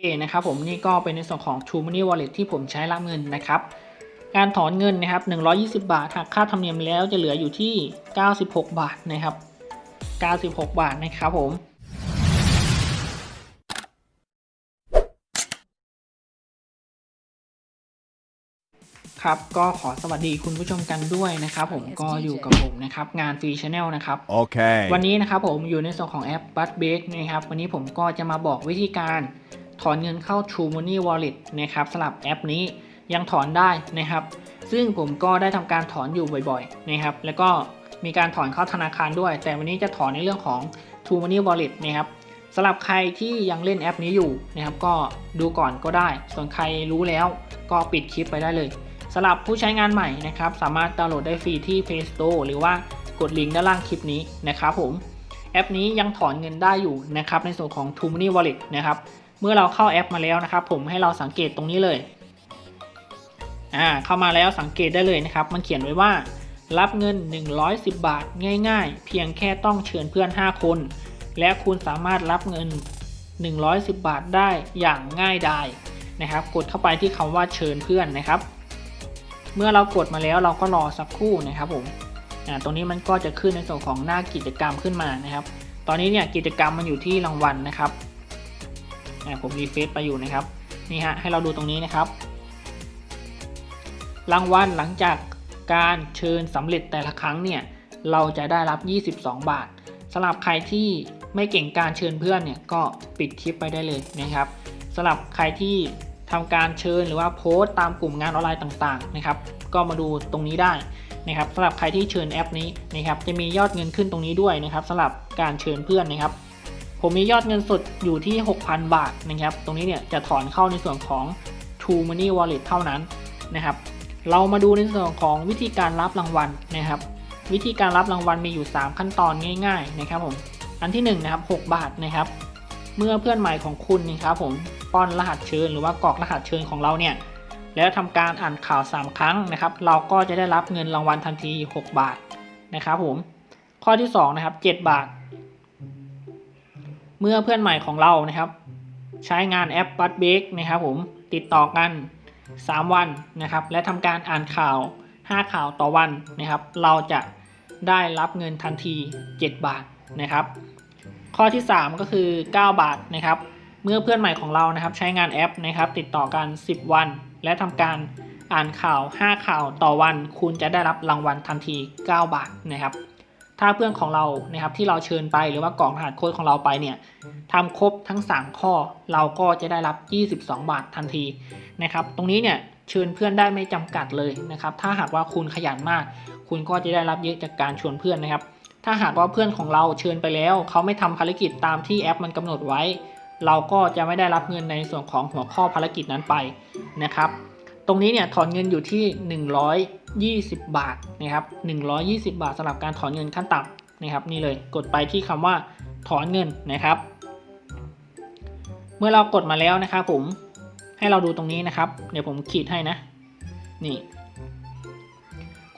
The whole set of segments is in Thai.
เคนะครับผมนี่ก็เป็นในส่วนของ True Money Wallet ที่ผมใช้รับเงินนะครับ การถอนเงินนะครับ 120 บาทหักค่าธรรมเนียมแล้วจะเหลืออยู่ที่ 96 บาทนะครับ 96 บาทนะครับผม ครับก็ขอสวัสดีคุณผู้ชมกันด้วยนะครับผมก็อยู่กับผมนะครับ งานฟรีชแนลนะครับ Okay. วันนี้นะครับผมอยู่ในส่วนของแอป b u t b a k นะครับ วันนี้ผมก็จะมาบอกวิธีการ ถอนเงินเข้า True Money Wallet นะครับสำหรับแอปนี้ยังถอนได้นะครับ ซึ่งผมก็ได้ทำการถอนอยู่บ่อยๆนะครับ แล้วก็มีการถอนเข้าธนาคารด้วย แต่วันนี้จะถอนในเรื่องของ True Money Wallet นะครับสำหรับใครที่ยังเล่นแอปนี้อยู่นะครับ ก็ดูก่อนก็ได้ ส่วนใครรู้แล้วก็ปิดคลิปไปได้เลยสำหรับผู้ใช้งานใหม่นะครับ สามารถดาวน์โหลดได้ฟรีที่ Play Store หรือว่ากดลิงก์ด้านล่างคลิปนี้นะครับผมแอปนี้ยังถอนเงินได้อยู่นะครับในส่วนของ t o Money Wallet นะครับ เมื่อเราเข้าแอปมาแล้วนะครับ ผมให้เราสังเกตตรงนี้เลยอ่าเข้ามาแล้วสังเกตได้เลยนะครับ มันเขียนไว้ว่ารับเงิน 110 บาทง่าย ๆ เพียงแค่ต้องเชิญเพื่อน 5 คน และคุณสามารถรับเงิน 110 บาทได้อย่างง่ายดายนะครับ กดเข้าไปที่คำว่าเชิญเพื่อนนะครับ เมื่อเรากดมาแล้วเราก็รอสักครู่นะครับผมอ่าตรงนี้มันก็จะขึ้นในส่วนของหน้ากิจกรรมขึ้นมานะครับ ตอนนี้เนี่ยกิจกรรมมันอยู่ที่รางวัลนะครับ ผมรีเฟซไปอยู่นะครับนี่ฮะให้เราดูตรงนี้นะครับ รางวัลหลังจากการเชิญสำเร็จแต่ละครั้งเนี่ยเราจะได้รับ 22 บาทสำหรับใครที่ไม่เก่งการเชิญเพื่อนเนี่ยก็ปิดคลิปไปได้เลยนะครับสำหรับใครที่ทำการเชิญหรือว่าโพสต์ตามกลุ่มงานออนไลน์ต่างๆนะครับ ก็มาดูตรงนี้ได้นะครับสำหรับใครที่เชิญแอปนี้นะครับจะมียอดเงินขึ้นตรงนี้ด้วยนะครับสำหรับการเชิญเพื่อนนะครับ ผมมียอดเงินสดอยู่ที่ 6,000 บาทนะครับ ตรงนี้เนี่ยจะถอนเข้าในส่วนของ True Money Wallet เท่านั้นนะครับ เรามาดูในส่วนของวิธีการรับรางวัลนะครับ วิธีการรับรางวัลมีอยู่ 3 ขั้นตอนง่ายๆนะครับผม อันที่1นะครับ6บาทนะครับ เมื่อเพื่อนใหม่ของคุณนะครับผมป้อนรหัสเชิญหรือว่ากรอกรหัสเชิญของเราเนี่ย แล้วทำการอ่านข่าว 3 ครั้งนะครับ เราก็จะได้รับเงินรางวัลทันที 6 บาทนะครับผม ข้อที่2นะครับ7บาท เมื่อเพื่อนใหม่ของเรานะครับ ใช้งานแอปบัตเบกนะครับผมติดต่อกัน 3 วันนะครับ และทำการอ่านข่าว 5 ข่าวต่อวันนะครับ เราจะได้รับเงินทันที 7 บาทนะครับ ข้อที่ 3 ก็คือ 9 บาทนะครับ เมื่อเพื่อนใหม่ของเรานะครับ ใช้งานแอปนะครับ ติดต่อกัน 10 วัน และทำการอ่านข่าว 5 ข่าวต่อวัน คุณจะได้รับรางวัลทันที 9 บาทนะครับ ถ้าเพื่อนของเรานะครับที่เราเชิญไปหรือว่ากล่องรหัสโค้ดของเราไปเนี่ยทำครบทั้ง 3 ข้อเราก็จะได้รับ 22 บาททันทีนะครับ ตรงนี้เนี่ยเชิญเพื่อนได้ไม่จำกัดเลยนะครับ ถ้าหากว่าคุณขยันมาก คุณก็จะได้รับเยอะจากการชวนเพื่อนนะครับ ถ้าหากว่าเพื่อนของเราเชิญไปแล้ว เขาไม่ทำภารกิจตามที่แอปมันกำหนดไว้ เราก็จะไม่ได้รับเงินในส่วนของหัวข้อภารกิจนั้นไปนะครับ ตรงนี้เนี่ยถอนเงินอยู่ที่ 20 บาทนะครับ120 บาทสำหรับการถอนเงินขั้นต่ำนะครับนี่เลยกดไปที่คำว่าถอนเงินนะครับ เมื่อเรากดมาแล้วนะครับผมให้เราดูตรงนี้นะครับ เดี๋ยวผมขีดให้นะ นี่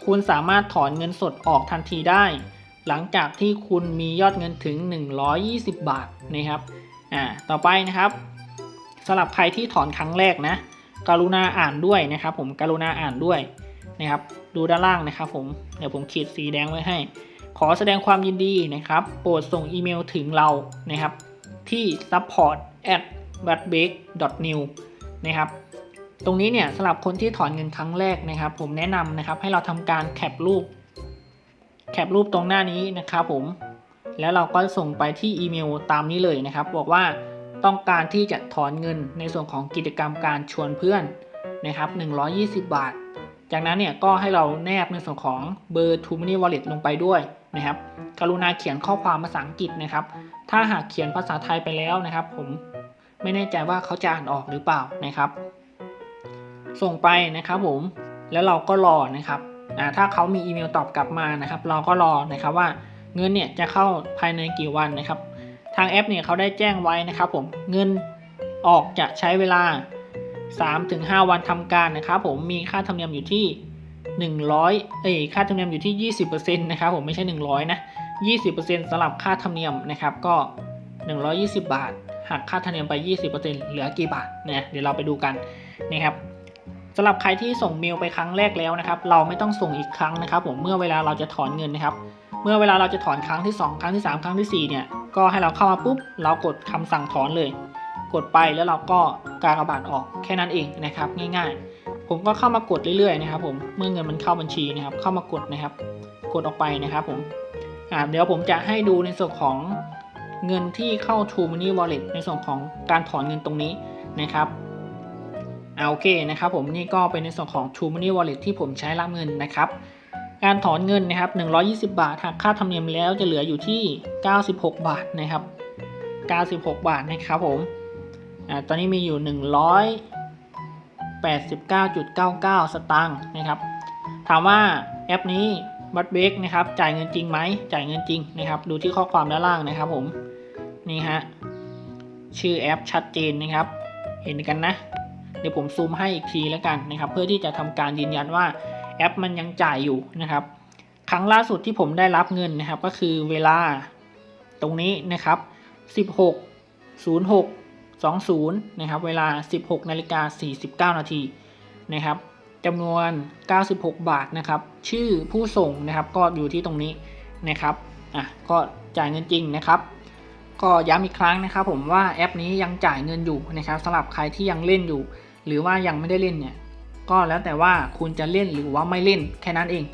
คุณสามารถถอนเงินสดออกทันทีได้ หลังจากที่คุณมียอดเงินถึง 120 บาทนะครับอ่าต่อไปนะครับสำหรับใครที่ถอนครั้งแรกนะกรุณาอ่านด้วยนะครับ ผมกรุณาอ่านด้วย นะครับ ดูด้านล่างนะครับผม เดี๋ยวผมขีดสีแดงไว้ให้ ขอแสดงความยินดีนะครับ โปรดส่งอีเมลถึงเรานะครับ ที่ support at b a t b a k new นะครับ ตรงนี้เนี่ยสำหรับคนที่ถอนเงินครั้งแรกนะครับ ผมแนะนำนะครับให้เราทำการแคปรูป แคปรูปตรงหน้านี้นะครับผม แล้วเราก็ส่งไปที่อีเมลตามนี้เลยนะครับ บอกว่าต้องการที่จะถอนเงินในส่วนของกิจกรรมการชวนเพื่อนนะครับ 120 บาท จากนั้นเนี่ยก็ให้เราแนบในส่วนของเบอร์ t o Money Wallet ลงไปด้วยนะครับ กรุณาเขียนข้อความภาษาอังกฤษนะครับ ถ้าหากเขียนภาษาไทยไปแล้วนะครับ ผมไม่แน่ใจว่าเขาจะอ่านออกหรือเปล่านะครับ ส่งไปนะครับผมแล้วเราก็รอนะครับอ่าถ้าเขามีอีเมลตอบกลับมานะครับ เราก็รอนะครับว่าเงินเนี่ยจะเข้าภายในกี่วันนะครับ ทางแอปเนี่ยเขาได้แจ้งไว้นะครับ ผมเงินออกจะใช้เวลา 3-5 วันทำการนะครับผมมีค่าธรรมเนียมอยู่ที่ 100 เอ้ยค่าธรรมเนียมอยู่ที่ 20%นะครับผมไม่ใช่ 100 นะ 20%สำหรับค่าธรรมเนียมนะครับก็ 120 บาทหักค่าธรรมเนียมไป 20%เหลือกี่บาทเนี่ยเดี๋ยวเราไปดูกันนะครับสำหรับใครที่ส่งเมลไปครั้งแรกแล้วนะครับ เราไม่ต้องส่งอีกครั้งนะครับ ผมเมื่อเวลาเราจะถอนเงินนะครับ เมื่อเวลาเราจะถอนครั้งที่ 2 ครั้งที่ 3 ครั้งทีสี่4 เนี่ยก็ให้เราเข้ามาปุ๊บเรากดคำสั่งถอนเลย กดไปแล้วเราก็กากบาทออกแค่นั้นเองนะครับ ง่าย ๆ ผมก็เข้ามากดเรื่อยๆนะครับ ผมเมื่อเงินมันเข้าบัญชีนะครับ เข้ามากดนะครับ กดออกไปนะครับผมอ่าเดี๋ยวผมจะให้ดูในส่วนของเงินที่เข้า True Money Wallet ในส่วนของการถอนเงินตรงนี้นะครับอ่าโอเคนะครับผมนี่ก็เป็นในส่วนของ True Money Wallet ที่ผมใช้รับเงินนะครับ การถอนเงินนะครับ 120 บาทหักค่าธรรมเนียมแล้วจะเหลืออยู่ที่ 96 บาทนะครับ 96 บาทนะครับผม อ่าตอนนี้มีอยู่ 189.99 สตางค์นะครับ ถามว่าแอปนี้บัตเบกนะครับจ่ายเงินจริงไหมจ่ายเงินจริงนะครับ ดูที่ข้อความด้านล่างนะครับผมนี่ฮะชื่อแอปชัดเจนนะครับ เห็นกันนะ เดี๋ยวผมซูมให้อีกทีแล้วกันนะครับ เพื่อที่จะทำการยืนยันว่าแอปมันยังจ่ายอยู่นะครับ ครั้งล่าสุดที่ผมได้รับเงินนะครับ ก็คือเวลาตรงนี้นะครับ 16 06 20 นะครับ เวลา 16นาฬิกา49 นาทีนะครับจำนวน 96 บาทนะครับ ชื่อผู้ส่งนะครับก็อยู่ที่ตรงนี้นะครับอะก็จ่ายเงินจริงนะครับ ก็ย้ำอีกครั้งนะครับผมว่าแอปนี้ยังจ่ายเงินอยู่นะครับสำหรับใครที่ยังเล่นอยู่ หรือว่ายังไม่ได้เล่นเนี่ยก็แล้วแต่ว่าคุณจะเล่นหรือว่าไม่เล่นแค่นั้นเอง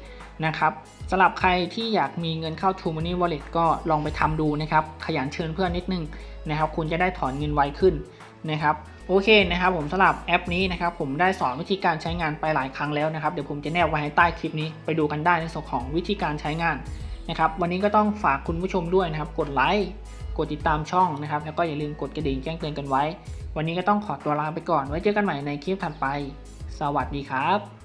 นะครับ สำหรับใครที่อยากมีเงินเข้า True Money Wallet ก็ลองไปทำดูนะครับ ขยันเชิญเพื่อนนิดนึงนะครับ คุณจะได้ถอนเงินไวขึ้นนะครับ โอเคนะครับ ผมสำหรับแอปนี้นะครับ ผมได้สอนวิธีการใช้งานไปหลายครั้งแล้วนะครับ เดี๋ยวผมจะแนบไว้ให้ใต้คลิปนี้ไปดูกันได้ในส่วนของวิธีการใช้งานนะครับ วันนี้ก็ต้องฝากคุณผู้ชมด้วยนะครับ กดไลค์กดติดตามช่องนะครับ แล้วก็อย่าลืมกดกระดิ่งแจ้งเตือนกันไว้ วันนี้ก็ต้องขอตัวลาไปก่อน ไว้เจอกันใหม่ในคลิปถัดไป สวัสดีครับ